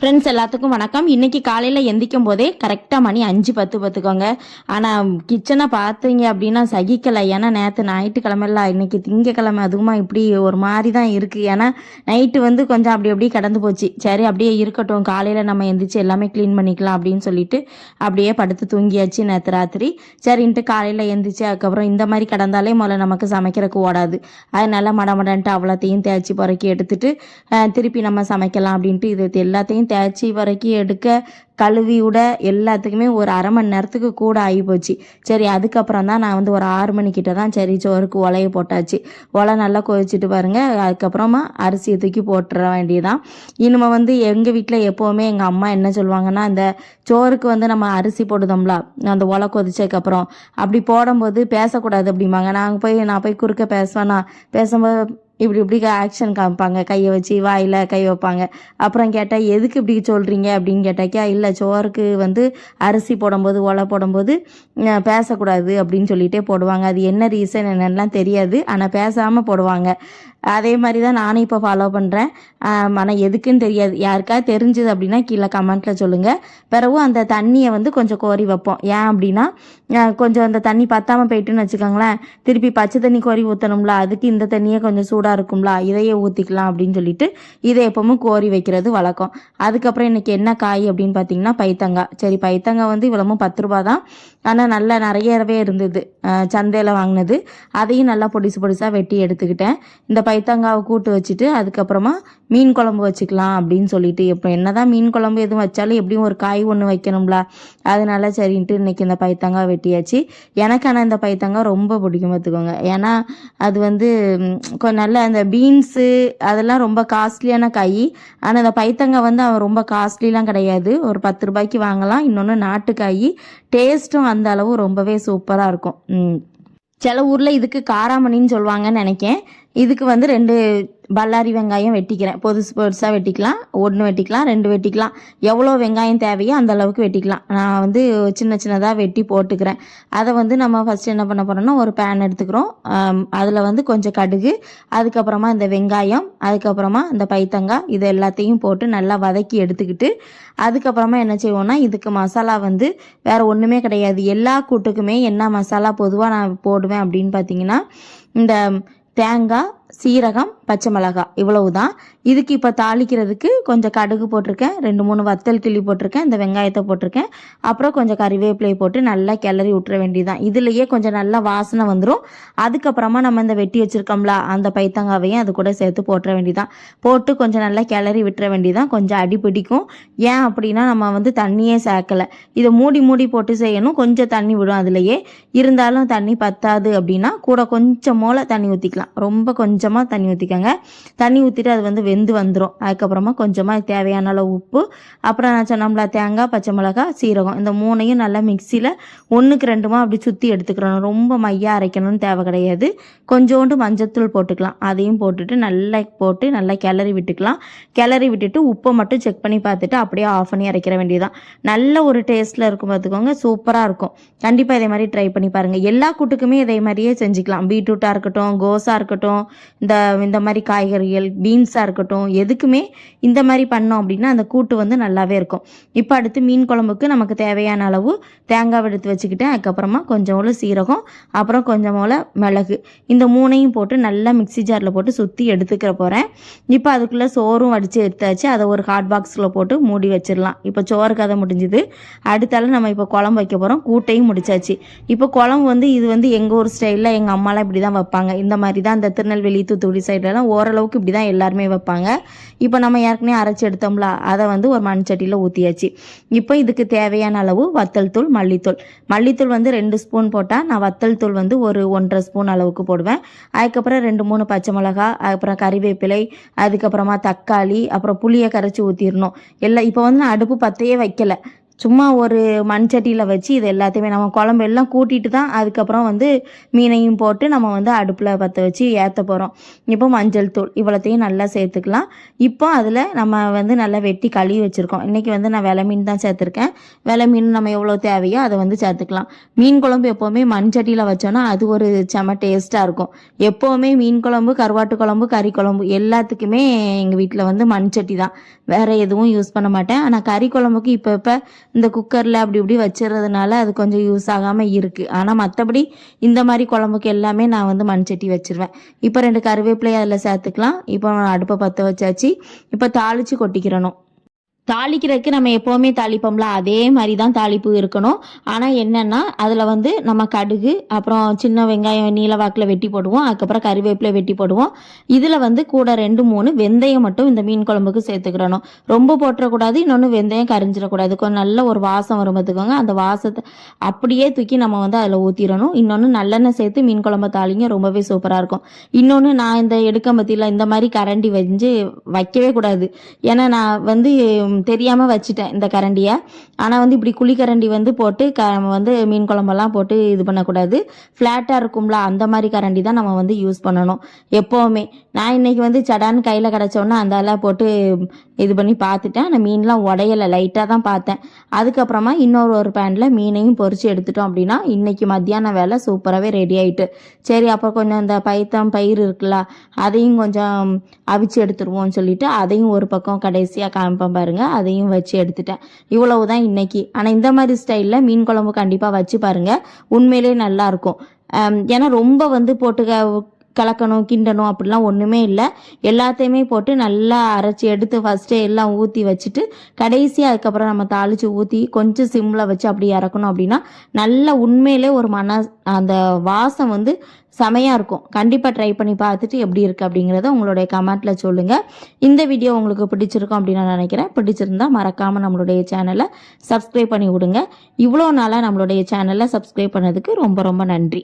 Friends எல்லாத்துக்கும் வணக்கம். இன்னைக்கு காலையில் எந்திக்கும் போதே கரெக்டாக மணி அஞ்சு பத்து பார்த்துக்கோங்க ஆனால் கிச்சனை பார்த்தீங்க அப்படின்னா சகிக்கலை. ஏன்னா நேற்று ஞாயிற்றுக்கிழமைல இன்னைக்கு திங்கக்கிழமை அதுவுமா இப்படி ஒரு மாதிரி தான் இருக்குது ஏன்னா நைட்டு வந்து கொஞ்சம் அப்படி அப்படியே கடந்து போச்சு. சரி அப்படியே இருக்கட்டும். காலையில் நம்ம எந்திரிச்சு எல்லாமே க்ளீன் பண்ணிக்கலாம் அப்படின்னு சொல்லிட்டு அப்படியே படுத்து தூங்கியாச்சு நேற்று ராத்திரி. சரின்ட்டு காலையில் எந்திரிச்சு அதுக்கப்புறம் இந்த மாதிரி கடந்தாலே முதல்ல நமக்கு சமைக்கிறதுக்கு ஓடாது. அதனால மடமடன்ட்டு அவ்வளோத்தையும் தேய்ச்சி புறக்கி எடுத்துட்டு திருப்பி நம்ம சமைக்கலாம் அப்படின்ட்டு இது எல்லாத்தையும் தேய்ச்சி வரைக்கும் எடுக்க கழுவி விட எல்லாத்துக்குமே ஒரு அரை மணி நேரத்துக்கு கூட ஆகி போச்சு. சரி அதுக்கப்புறம் தான் நான் வந்து ஒரு ஆறு மணிக்கிட்ட தான் சரி சோறுக்கு உலைய போட்டாச்சு. உலை நல்லா கொதிச்சுட்டு பாருங்கள் அதுக்கப்புறமா அரிசியை தூக்கி போட்டுற வேண்டியதான் இனிமே வந்து எங்கள் வீட்டில் எப்போவுமே எங்கள் அம்மா என்ன சொல்லுவாங்கன்னா இந்த சோறுக்கு வந்து நம்ம அரிசி போடுதோம்ல அந்த உலை கொதிச்சதுக்கப்புறம் அப்படி போடும்போது பேசக்கூடாது அப்படிம்பாங்க. நாங்கள் போய் நான் போய் குறுக்க பேசுவேன்னா பேசும்போது இப்படி இப்படி ஆக்ஷன் காமிப்பாங்க. கையை வச்சு வாயில் கை வைப்பாங்க. அப்புறம் கேட்டால் எதுக்கு இப்படி சொல்கிறீங்க அப்படின்னு கேட்டாக்கா இல்லை சோறுக்கு வந்து அரிசி போடும்போது ஒலை போடும்போது பேசக்கூடாது அப்படின்னு சொல்லிகிட்டே போடுவாங்க. அது என்ன ரீசன் என்னென்னலாம் தெரியாது. ஆனால் பேசாமல் போடுவாங்க. அதே மாதிரி தான் நானும் இப்போ ஃபாலோ பண்ணுறேன் ஆனால் எதுக்குன்னு தெரியாது. யாருக்காவது தெரிஞ்சுது அப்படின்னா கீழே கமெண்ட்டில் சொல்லுங்கள் பிறகு அந்த தண்ணியை வந்து கொஞ்சம் கோரி வைப்போம். ஏன் அப்படின்னா கொஞ்சம் அந்த தண்ணி பத்தாமல் போயிட்டுன்னு வச்சுக்கோங்களேன். திருப்பி பச்சை தண்ணி கோரி ஊற்றணும்ல அதுக்கு இந்த தண்ணியே கொஞ்சம் சூடாக இருக்கும்ல இதையே ஊற்றிக்கலாம் அப்படின்னு சொல்லிட்டு இதை எப்பவும் கோரி வைக்கிறது வழக்கம். அதுக்கப்புறம் இன்றைக்கி என்ன காய் அப்படின்னு பார்த்தீங்கன்னா பைத்தங்காய். சரி பைத்தங்காய் வந்து இவ்வளவும் பத்து ரூபா தான். ஆனால் நல்லா நிறையவே இருந்தது. சந்தையில் வாங்கினது. அதையும் நல்லா பொடிசு பொடிசாக வெட்டி எடுத்துக்கிட்டேன். இந்த பைத்தங்காவை கூட்டு வச்சுட்டு அதுக்கப்புறமா மீன் குழம்பு வச்சுக்கலாம் அப்படின்னு சொல்லிட்டு இப்போ என்னதான் மீன் குழம்பு எதுவும் வச்சாலும் எப்படியும் ஒரு காய் ஒன்று வைக்கணும்ல. அதனால சரின்ட்டு இன்னைக்கு இந்த பைத்தங்காய் வெட்டியாச்சு. எனக்கு ஆனால் இந்த பைத்தங்காய் ரொம்ப பிடிக்கும் பார்த்துக்கோங்க. ஏன்னா அது வந்து கொஞ்சம் நல்ல அந்த பீன்ஸு அதெல்லாம் ரொம்ப காஸ்ட்லியான காய். ஆனால் இந்த பைத்தங்காய் வந்து அவன் ரொம்ப காஸ்ட்லிலாம் கிடையாது. ஒரு பத்து ரூபாய்க்கு வாங்கலாம். இன்னொன்று நாட்டுக்காய். டேஸ்ட்டும் அந்த அளவு ரொம்பவே சூப்பராக இருக்கும். சில ஊரில் இதுக்கு காராமணின்னு சொல்லுவாங்கன்னு நினைக்கேன். இதுக்கு வந்து ரெண்டு பல்லாரி வெங்காயம் வெட்டிக்கிறேன். பொதுசு பொதுசாக வெட்டிக்கலாம். ஒன்று வெட்டிக்கலாம் ரெண்டு வெட்டிக்கலாம். எவ்வளோ வெங்காயம் தேவையோ அந்த அளவுக்கு வெட்டிக்கலாம். நான் வந்து சின்ன சின்னதாக வெட்டி போட்டுக்கிறேன். அதை வந்து நம்ம ஃபஸ்ட்டு என்ன பண்ண போகிறோம்னா ஒரு பேன் எடுத்துக்கிறோம். அதில் வந்து கொஞ்சம் கடுகு அதுக்கப்புறமா இந்த வெங்காயம் அதுக்கப்புறமா இந்த பைத்தங்காய் இது எல்லாத்தையும் போட்டு நல்லா வதக்கி எடுத்துக்கிட்டு அதுக்கப்புறமா என்ன செய்வோம்னா இதுக்கு மசாலா வந்து வேறு ஒன்றுமே கிடையாது. எல்லா கூட்டுக்குமே என்ன மசாலா பொதுவாக நான் போடுவேன் அப்படின்னு பார்த்தீங்கன்னா இந்த தேங்காய் சீரகம் பச்சை மிளகாய் இவ்வளவு தான் இதுக்கு இப்போ தாளிக்கிறதுக்கு கொஞ்சம் கடுகு போட்டிருக்கேன். ரெண்டு மூணு வத்தல் கிள்ளி போட்டிருக்கேன். இந்த வெங்காயத்தை போட்டிருக்கேன். அப்புறம் கொஞ்சம் கறிவேப்பிலை போட்டு நல்லா கிளறி விட்டுற வேண்டியதுதான். இதுலேயே கொஞ்சம் நல்லா வாசனை வந்துடும் அதுக்கப்புறமா நம்ம இந்த வெட்டி வச்சிருக்கோம்ல அந்த பைத்தங்காவையும் அது கூட சேர்த்து போட்டுற வேண்டியதான் போட்டு கொஞ்சம் நல்லா கிளறி விட்டுற வேண்டியதான் கொஞ்சம் அடி பிடிக்கும். ஏன் அப்படின்னா நம்ம வந்து தண்ணியே சேர்க்கலை. இதை மூடி மூடி போட்டு செய்யணும். கொஞ்சம் தண்ணி விடும் அதுலேயே. இருந்தாலும் தண்ணி பத்தாது அப்படின்னா கூட கொஞ்சம் மூளை தண்ணி ஊற்றிக்கலாம் ரொம்ப கொஞ்சம் கொஞ்சமாக தண்ணி ஊற்றிக்கோங்க தண்ணி ஊற்றிட்டு அது வந்து வெந்து வந்துடும் அதுக்கப்புறமா கொஞ்சமாக தேவையான அளவு உப்பு அப்புறம் நான் சொன்னோம்ல தேங்காய் பச்சை மிளகாய் சீரகம். இந்த மூணையும் நல்லா மிக்சியில் ஒன்றுக்கு ரெண்டுமா அப்படி சுற்றி எடுத்துக்கிறணும் ரொம்ப மையாக அரைக்கணும்னு தேவை கிடையாது. கொஞ்சோண்டு மஞ்சத்தூள் போட்டுக்கலாம். அதையும் போட்டுட்டு நல்லா போட்டு நல்லா கிளறி விட்டுக்கலாம். கிளறி விட்டுட்டு உப்பை மட்டும் செக் பண்ணி பார்த்துட்டு அப்படியே ஆஃப் பண்ணி அரைக்கிற வேண்டியதுதான். நல்ல ஒரு டேஸ்ட்டில் இருக்கும் பார்த்துக்கோங்க. சூப்பராக இருக்கும். கண்டிப்பாக இதே மாதிரி ட்ரை பண்ணி பாருங்கள் எல்லா கூட்டுக்குமே இதே மாதிரியே செஞ்சுக்கலாம். பீட்ரூட்டாக இருக்கட்டும் கோஸாக இருக்கட்டும் இந்த இந்த மாதிரி காய்கறிகள் பீன்ஸாக இருக்கட்டும் எதுக்குமே இந்த மாதிரி பண்ணோம் அப்படின்னா அந்த கூட்டு வந்து நல்லாவே இருக்கும். இப்போ அடுத்து மீன் குழம்புக்கு நமக்கு தேவையான அளவு தேங்காய் எடுத்து வச்சுக்கிட்டேன். அதுக்கப்புறமா கொஞ்சோண்டு சீரகம் அப்புறம் கொஞ்சமோல மிளகு. இந்த மூணையும் போட்டு நல்லா மிக்ஸி ஜாரில் போட்டு சுற்றி எடுத்துக்கிற போகிறேன் இப்போ அதுக்குள்ளே சோறும் அடித்து எடுத்தாச்சு. அதை ஒரு ஹாட் பாக்ஸில் போட்டு மூடி வச்சிடலாம். இப்போ சோறு கதை முடிஞ்சுது. அடுத்தால நம்ம இப்போ குழம்பு வைக்க போகிறோம் கூட்டையும் முடிச்சாச்சு. இப்போ குழம்பு வந்து இது வந்து எங்கள் ஊர் ஸ்டைலில் எங்கள் அம்மாலாம் இப்படி தான் வைப்பாங்க. இந்த மாதிரி தான் இந்த திருநெல்வேலி தூத்துக்குடி சைட்லலாம் ஓரளவுக்கு இப்படி தான் எல்லாருமே வைப்பாங்க. இப்போ நம்ம ஏற்கனவே அரைச்சி எடுத்தோம்ல அதை வந்து ஒரு மண் சட்டியில் ஊற்றியாச்சு இப்போ இதுக்கு தேவையான அளவு வத்தல் தூள் மல்லித்தூள். மல்லித்தூள் வந்து ரெண்டு ஸ்பூன் போட்டால் நான் வத்தல் தூள் வந்து ஒரு ஒன்றரை ஸ்பூன் அளவுக்கு போடுவேன். அதுக்கப்புறம் ரெண்டு மூணு பச்சை மிளகா அப்புறம் கறிவேப்பிலை அதுக்கப்புறமா தக்காளி அப்புறம் புளியை கரைச்சி ஊற்றிடணும் எல்லாம் இப்போ வந்து நான் அடுப்பு பத்தையே வைக்கல. சும்மா ஒரு மண் சட்டியில் வச்சு இது எல்லாத்தையுமே நம்ம குழம்பு எல்லாம் கூட்டிட்டு தான் அதுக்கப்புறம் வந்து மீனையும் போட்டு நம்ம வந்து அடுப்பில் பற்ற வச்சு ஏற்ற போகிறோம் இப்போ மஞ்சள் தூள் இவ்வளோத்தையும் நல்லா சேர்த்துக்கலாம். இப்போ அதில் நம்ம வந்து நல்லா வெட்டி கழுவி வச்சுருக்கோம். இன்றைக்கி வந்து நான் வெலை மீன் தான் சேர்த்துருக்கேன். வெலை மீன் நம்ம எவ்வளோ தேவையோ அதை வந்து சேர்த்துக்கலாம். மீன் குழம்பு எப்போவுமே மண் சட்டியில் வச்சோன்னா அது ஒரு செம டேஸ்ட்டாக இருக்கும். எப்போவுமே மீன் குழம்பு கருவாட்டு குழம்பு கறி குழம்பு எல்லாத்துக்குமே எங்கள் வீட்டில் வந்து மண் சட்டி தான். வேறு எதுவும் யூஸ் பண்ண மாட்டேன். ஆனால் கறி குழம்புக்கு இப்போ இப்போ இந்த குக்கரில் அப்படி இப்படி வச்சிடுறதுனால அது கொஞ்சம் யூஸ் ஆகாமல் இருக்குது ஆனால் மற்றபடி இந்த மாதிரி குழம்புக்கு எல்லாமே நான் வந்து மண் சட்டி வச்சிருவேன். இப்போ ரெண்டு கருவேப்பிலையை அதில் சேர்த்துக்கலாம். இப்போ அடுப்பை பற்ற வச்சாச்சு. இப்போ தாளித்து கொட்டிக்கிறணும். தாளிக்கிறதுக்கு நம்ம எப்போவுமே தாளிப்போம்ல அதே மாதிரி தான் தாளிப்பு இருக்கணும். ஆனால் என்னென்னா அதில் வந்து நம்ம கடுகு அப்புறம் சின்ன வெங்காயம் நீலவாக்கில் வெட்டி போடுவோம் அதுக்கப்புறம் கறிவேப்பிலை வெட்டி போடுவோம். இதில் வந்து கூட ரெண்டு மூணு வெந்தயம் மட்டும் இந்த மீன் குழம்புக்கு சேர்த்துக்கிறணும். ரொம்ப போட்டுறக்கூடாது இன்னொன்று வெந்தயம் கரிஞ்சிடக்கூடாது. கொஞ்சம் நல்ல ஒரு வாசம் வரும் பார்த்துக்கோங்க அந்த வாசத்தை அப்படியே தூக்கி நம்ம வந்து அதில் ஊற்றிடணும் இன்னொன்று நல்லெண்ணெய் சேர்த்து மீன் குழம்பு தாளிங்க ரொம்பவே சூப்பராக இருக்கும். இன்னொன்று நான் இந்த எடுக்கம்பத்தியில் இந்த மாதிரி கரண்டி வஞ்சு வைக்கவே கூடாது. ஏன்னா நான் வந்து தெரியாமல் வச்சுட்டேன் இந்த கரண்டியை. ஆனால் வந்து இப்படி குழிக்கரண்டி வந்து போட்டு க நம்ம வந்து மீன் குழம்பெல்லாம் போட்டு இது பண்ணக்கூடாது. ஃப்ளாட்டாக இருக்கும்ல அந்த மாதிரி கரண்டி தான் நம்ம வந்து யூஸ் பண்ணணும். எப்போவுமே. நான் இன்னைக்கு வந்து சடான்னு கையில் கிடச்சோன்னா அந்த போட்டு இது பண்ணி பார்த்துட்டேன். ஆனால் மீன்லாம் உடையலை லைட்டாக தான் பார்த்தேன். அதுக்கப்புறமா இன்னொரு ஒரு பேனில் மீனையும் பொறிச்சு எடுத்துட்டோம் அப்படின்னா இன்றைக்கி மத்தியான வேலை சூப்பராகவே ரெடி ஆகிட்டு சரி அப்புறம் கொஞ்சம் இந்த பைத்தம் பயிர் இருக்குல்ல அதையும் கொஞ்சம் அவிச்சு எடுத்துருவோம்னு சொல்லிட்டு அதையும் ஒரு பக்கம் கடைசியாக காமிப்பேன் அதையும் வச்சு எடுத்துட்டேன். இவ்வளவு தான் இன்னைக்கு. ஆனால் இந்த மாதிரி ஸ்டைலில் மீன் குழம்பு கண்டிப்பாக வச்சு பாருங்க. உண்மையிலே நல்லா இருக்கும். ஏன்னா ரொம்ப வந்து போட்டுக்க கலக்கணும் கிண்டணும் அப்படிலாம் ஒன்றுமே இல்லை. எல்லாத்தையுமே போட்டு நல்லா அரைச்சி எடுத்து ஃபஸ்ட்டே எல்லாம் ஊற்றி வச்சுட்டு கடைசி அதுக்கப்புறம் நம்ம தாளித்து ஊற்றி கொஞ்சம் சிம்மில் வச்சு அப்படி இறக்கணும் அப்படின்னா நல்ல உண்மையிலே ஒரு மன அந்த வாசம் வந்து செமையாக இருக்கும். கண்டிப்பாக ட்ரை பண்ணி பார்த்துட்டு எப்படி இருக்குது அப்படிங்கிறத உங்களுடைய கமெண்ட்டில் சொல்லுங்கள் இந்த வீடியோ உங்களுக்கு பிடிச்சிருக்கும் அப்படின்னு நான் நினைக்கிறேன். பிடிச்சிருந்தா மறக்காமல் நம்மளுடைய சேனலை சப்ஸ்கிரைப் பண்ணி விடுங்க. இவ்வளோ நாளாக நம்மளுடைய சேனலை சப்ஸ்கிரைப் பண்ணதுக்கு ரொம்ப ரொம்ப நன்றி.